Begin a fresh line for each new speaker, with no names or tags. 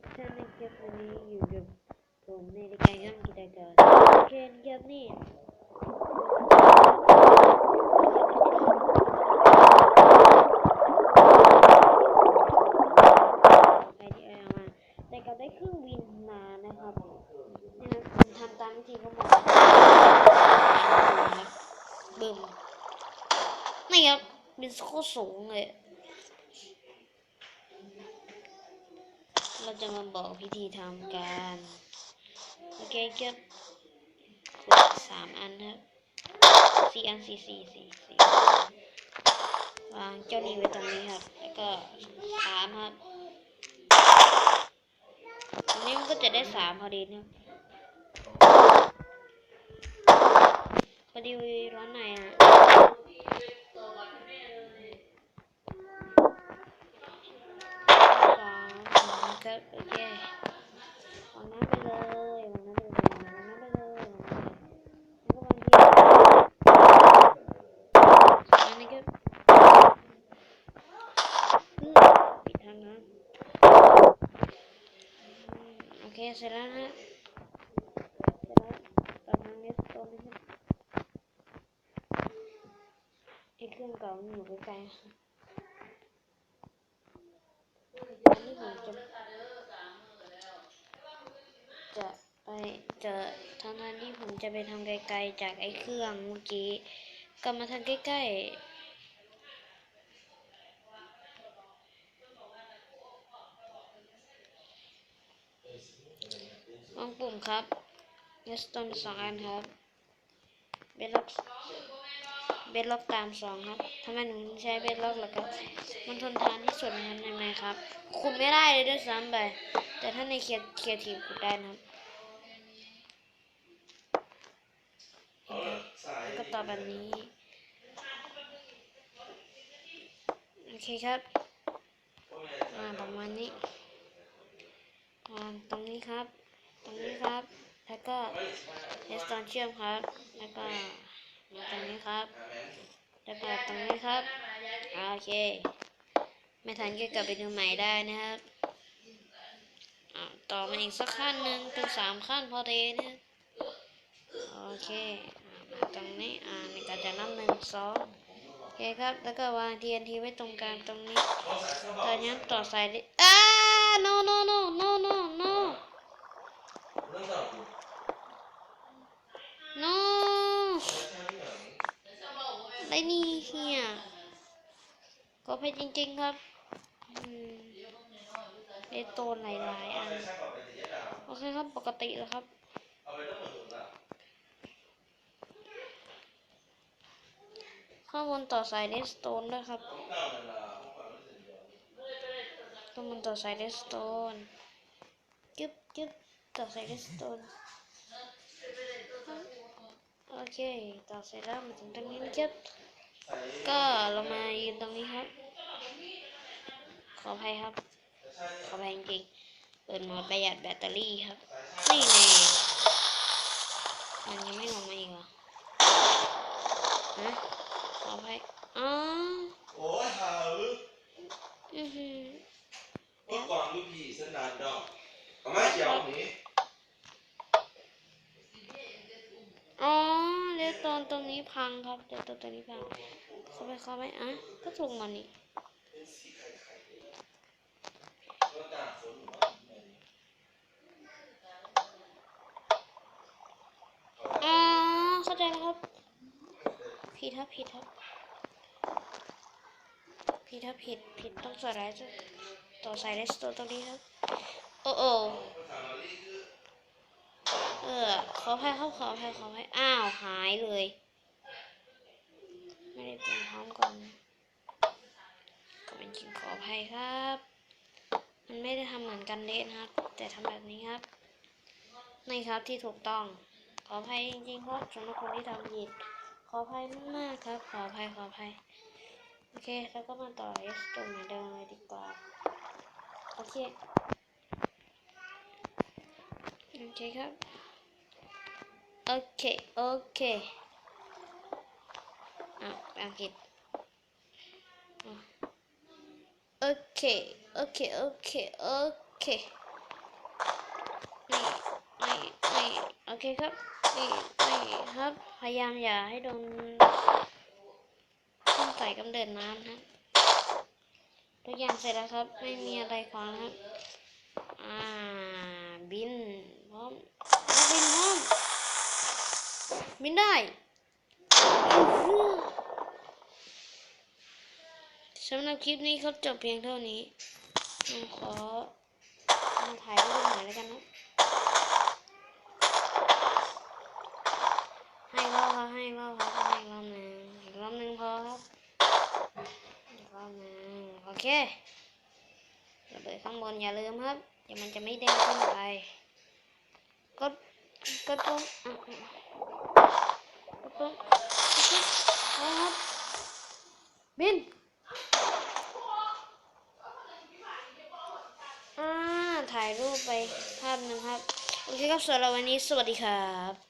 กท่านนะครับวันนี้อยู่กับผมในรายการย่อมกิจการโอเคนะครับนี่ไปที่เอามาแต่ก็ได้เครื่องบินมานะครับนะครับผมทำตามวิธีเขาบอกนะครับบึ้มนี่ครับบินโคตรสูงเลย เราจะมาบอกพิธีทำการโอเคครับสามอันครับสี่อันสี่สี่สี่สี่วางเจ้านี้ไว้ตรงนี้ครับ แล้วก็สามครับตรงนี้มันก็จะได้สามพอดีนะครับพอดีร้อนในอะสองสามครับโอเควางน้ำไปเลยวางน้ำไปเลยวางน้ำไปเลยวางน้ำไปแล้วก็วางที่อันนี้ครับอืมปิดทางน้ำอืมโอเคเสร็จแล้วนะเสร็จแล้วตัดทางนี้ต้นนะครับไอ้เครื่องเก่ามันอยู่ไกลๆนะครับอันนี้ผมจะ จะไปเจะทางทางที่ผมจะไปทำไกลๆจากไอ้เครื่องเมื่อกี้กลับมาทางใกล้ๆวางปุ่มครับเนสตอนสองอันครับ เบลล็อก เบลล็อกตามสองครับทำไมหนูใช้เบลล็อกล่ะครับ มันทนทานที่สุดนะครับในไหมครับขุดไม่ได้เลยด้วยซ้ำไป แต่ถ้าในเคียร์เคียร์ทีมขุดได้นะครับ ต่อแบบนี้ โอเคครับอ่าประมาณนี้อ่าตรงนี้ครับ ตรงนี้ครับ แล้วก็เลสตอนเชื่อมครับ แล้วก็มาตรงนี้ครับ แล้วก็ตรงนี้ครับ โอเค ไม่ทันก็กลับไปดูใหม่ได้นะครับต่อมาอีกสักขั้นหนึ่งเป็นสามขั้นพอดีนะโอเค ตรงนี้อ่าในการจะนับหนึ่งสองโอเคครับ แล้วก็วาง TNT ไว้ตรงกลางตรงนี้ตอนนี้ต่อสายดิอ้า no no no no no no no อะไรนี่เฮียขออภัยจริง ๆ ครับอืมเลโตนหลายๆอัน โอเคครับ ปกติแล้วครับ ข้างบนต่อสายเลสโตนด้วยครับข้างบนต่อสายเลสโตนจึ๊บจึ๊บต่อสายเลสโตนโอเค ต่อเสร็จแล้วมาถึงตรงนี้นะครับก็เรามายืนตรงนี้ครับ ขออภัยครับ ขออภัยจริงเปิดโหมดประหยัดแบตเตอรี่ครับ นี่แน่มันยังไม่ลงมาอีกเหรอฮะ ออภัยอ๋อ
โอ้ยหาลึก
อือหือ
เมื่อก่อนลูกพี่สนานดอกเอาไม้เขียวหนี
อ๋อเดี๋ยวตอนตรงนี้พังครับเดี๋ยวตอนตรงนี้พังเข้าไปเข้าไปอะก็ถูกมันนี่
ก็ตากฝนมา
อ๋อ เข้าใจแล้วครับ ผิดครับผิดครับผิดครับผิดผิดต้องสไลด์ต่อสายเลสโตตรงนี้ครับ โอ้โอเออขออภัยครขออภัยขออภัยอ้าว หายเลย ไม่ได้เตรียมพร้อมก่อนก็เป็นจริงขออภัยครับ มันไม่ได้ทำเหมือนกันเละนะครับ แต่ทำแบบนี้ครับนี่ครับที่ถูกต้อง ขออภัยจริงๆครับสำหรับคนที่ทำผิด ขออภัยมากๆครับ ขออภัยขออภัย โอเคแล้วก็มาต่อเอสตรงเหมือนเดิมเลยดีกว่า โอเค โอเคครับ โอเค โอเคอะอังกฤษโอเค โอเค โอเค โอเคนี่นี่นี่โอเคครับ นี่นี่ครับ พยายามอย่าให้โดนขึ้นใส่กำเดินน้ำครับทุกอย่างเสร็จแล้วครับ ไม่มีอะไรขวางครับ อ่า บินพร้อมบินพร้อมบินได้สำหรับคลิปนี้ครับจบเพียงเท่านี้ผมขอถ่ายรูปหน่อยแล้วกันนะ ให้รอบครับให้รอบครับให้รอบหนึ่งอีกรอบหนึ่งพอครับอีกรอบหนึ่งโอ เคระเบิดข้างบนอย่าลืมครับเดี๋ยวมันจะไม่เด้งขึ้นไปกดกดปุ่มอะกดปุ่มครับบินอ่าถ่ายรูปไปภาพหนึ่งครับ โอเคครับสำหรับวันนี้สวัสดีครับ